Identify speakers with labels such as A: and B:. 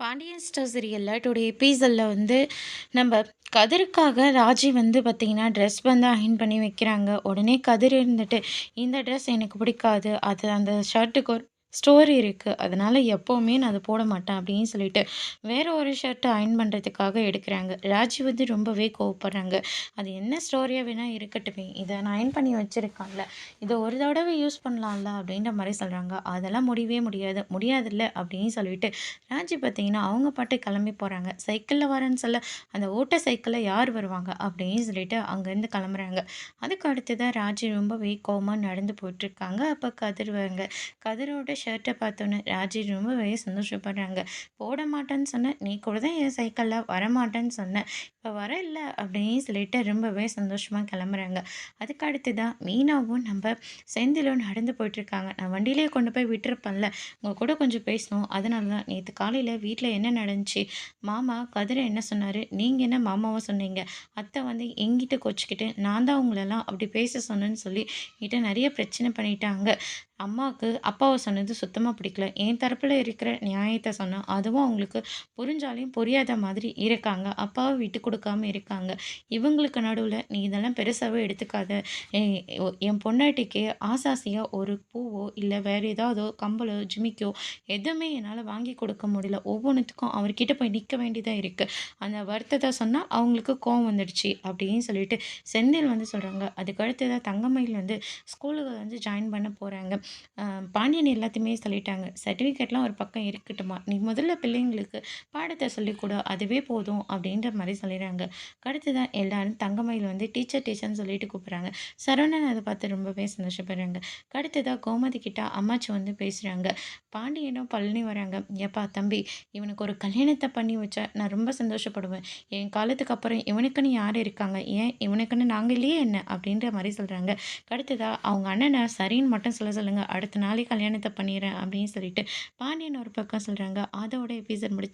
A: Pandian star சீரியலில் today எபிசோடில் வந்து நம்ம கதிருக்காக ராஜி வந்து பார்த்திங்கன்னா ட்ரெஸ் வந்து அயன் பண்ணி வைக்கிறாங்க. உடனே கதிர் இருந்துட்டு இந்த ட்ரெஸ் எனக்கு பிடிக்காது. அது அந்த ஷர்ட்டுக்கு ஒரு ஸ்டோரி இருக்குது அதனால் எப்போவுமே நான் அதை போட மாட்டேன் அப்படின்னு சொல்லிட்டு வேறு ஒரு ஷர்ட்டை அயன் பண்ணுறதுக்காக எடுக்கிறாங்க. ராஜி வந்து ரொம்பவே கோவப்படுறாங்க. அது என்ன ஸ்டோரியாக வேணால் இருக்கட்டுமே இதை நான் அயன் பண்ணி வச்சுருக்கான்ல இதை ஒரு தடவை யூஸ் பண்ணலாம்ல அப்படின்ற மாதிரி சொல்கிறாங்க அதெல்லாம் முடியவே முடியாது. முடியாதுல்ல அப்படின்னு சொல்லிட்டு ராஜி பார்த்தீங்கன்னா அவங்க பாட்டு கிளம்பி போகிறாங்க சைக்கிளில் வரேன்னு சொல்ல அந்த ஓட்ட சைக்கிளில் யார் வருவாங்க அப்படின்னு சொல்லிட்டு அங்கேருந்து கிளம்புறாங்க. அதுக்கு அடுத்ததான் ராஜி ரொம்பவே கோவமாக நடந்து போயிட்டுருக்காங்க அப்போ கதிர் வருங்க. கதிரோட ஷர்ட்டை பார்த்தோன்னே ராஜி ரொம்பவே சந்தோஷப்படுறாங்க. போட மாட்டேன்னு சொன்னேன் நீ கூட தான் என் சைக்கிளில் வரமாட்டேன்னு சொன்னேன் இப்போ வர இல்லை அப்படின்னு சொல்லிட்டு ரொம்பவே சந்தோஷமாக கிளம்புறாங்க. அதுக்கு அடுத்து தான் மீனாவும் நம்ம செந்திலும் நடந்து போயிட்டுருக்காங்க. நான் வண்டியிலே கொண்டு போய் விட்டுருப்பேன்ல. உங்கள் கூட கொஞ்சம் பேசணும். அதனால தான் நேற்று காலையில் வீட்டில் என்ன நடந்துச்சு? மாமா கதிரை என்ன சொன்னார்? நீங்கள் என்ன மாமாவை சொன்னீங்க? அத்தை வந்து எங்கிட்ட கொச்சிக்கிட்டு நான் தான் உங்களெல்லாம் அப்படி பேச சொன்னேன்னு சொல்லி என்கிட்ட நிறைய பிரச்சனை பண்ணிட்டாங்க. அம்மாவுக்கு அப்பாவை சொன்னது சுத்தமாக பிடிக்கல. என் தரப்பில் இருக்கிற நியாயத்தை சொன்னால் அதுவும் அவங்களுக்கு புரிஞ்சாலையும் புரியாத மாதிரி இருக்காங்க. அப்பாவை விட்டு கொடுக்காம இருக்காங்க. இவங்களுக்கு நடுவில் நீ இதெல்லாம் பெருசாகவே எடுத்துக்காத. என் பொண்டாட்டிக்கு ஆசாசியாக ஒரு பூவோ இல்லை வேறு ஏதாவது கம்பளோ ஜிமிக்கோ எதுவுமே என்னால் வாங்கி கொடுக்க முடியல. ஒவ்வொன்றுத்துக்கும் அவர்கிட்ட போய் நிற்க வேண்டியதாக இருக்குது அந்த வருத்தத்தை சொன்னால் அவங்களுக்கு கோவம் வந்துடுச்சு அப்படின்னு சொல்லிட்டு செந்தில் வந்து சொல்கிறாங்க அதுக்கு அடுத்ததாக தங்கமயில் வந்து ஸ்கூலுக்கு வந்து ஜாயின் பண்ண போகிறாங்க பாண்டியன் எல்லாத்தையுமே சொல்லிட்டாங்க. சர்டிஃபிகேட்லாம் ஒரு பக்கம் இருக்கட்டுமா? நீ முதல்ல பிள்ளைங்களுக்கு பாடத்தை சொல்லிக்கூட அதுவே போதும் அப்படின்ற மாதிரி சொல்லிடுறாங்க. அடுத்ததான் எல்லாரும் தங்கமயில் வந்து டீச்சர் டீச்சர்னு சொல்லிட்டு கூப்பிட்றாங்க. சரவணன் அதை பார்த்து ரொம்பவே சந்தோஷப்படுறாங்க. அடுத்ததாக கோமதி கிட்ட அம்மாச்சி வந்து பேசுகிறாங்க பாண்டியனும் பழனி வராங்க. ஏப்பா தம்பி இவனுக்கு ஒரு கல்யாணத்தை பண்ணி வச்சா நான் ரொம்ப சந்தோஷப்படுவேன். என் காலத்துக்கு அப்புறம் இவனுக்குன்னு யார் இருக்காங்க? ஏன் இவனுக்குன்னு நாங்கள் இல்லையே என்ன? அப்படின்ற மாதிரி சொல்கிறாங்க அடுத்ததாக அவங்க அண்ணனை சரின்னு மட்டும் சொல்ல சொல்லுங்கள் அடுத்த நாளே கல்யாணத்தை பண்ணிடுறேன் அப்படின்னு சொல்லிட்டு பாண்டியன் ஒரு பக்கம் சொல்கிறாங்க அதோட எபிசோட் முடிச்சு